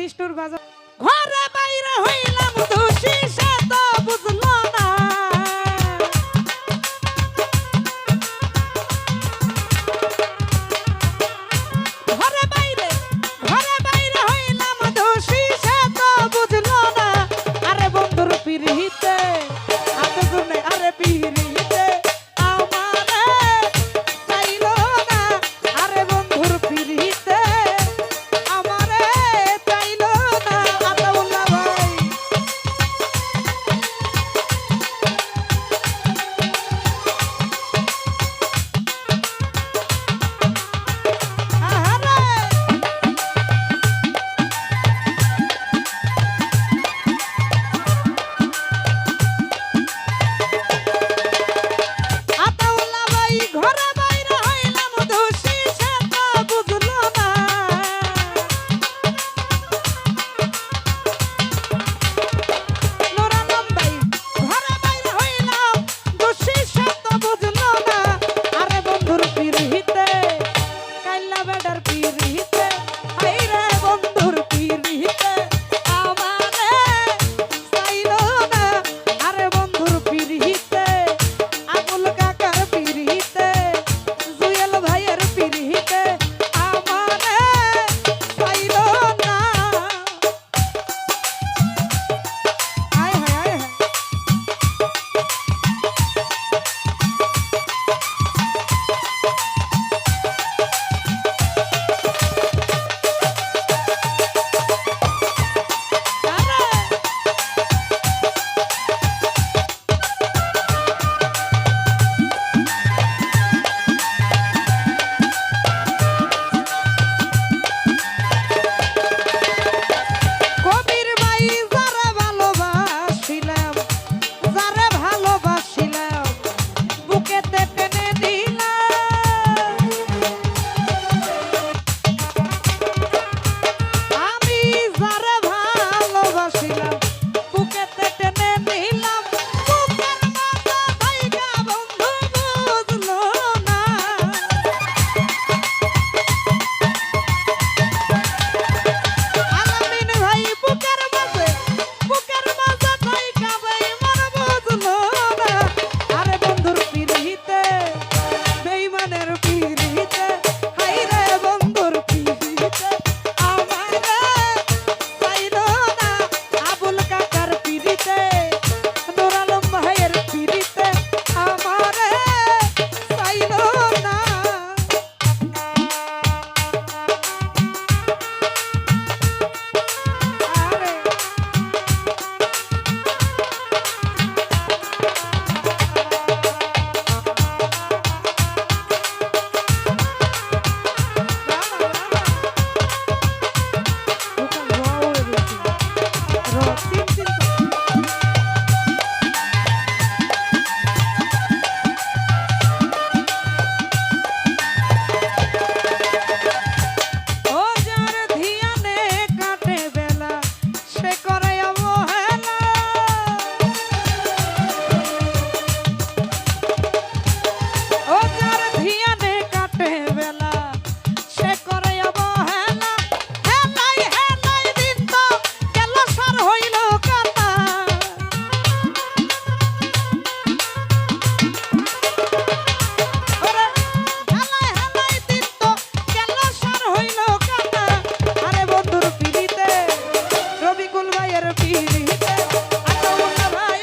সিস্টুর বাজার। ঘরে বাইরে হইলাম ভাইয়ের পিড়িতে আটল ভাই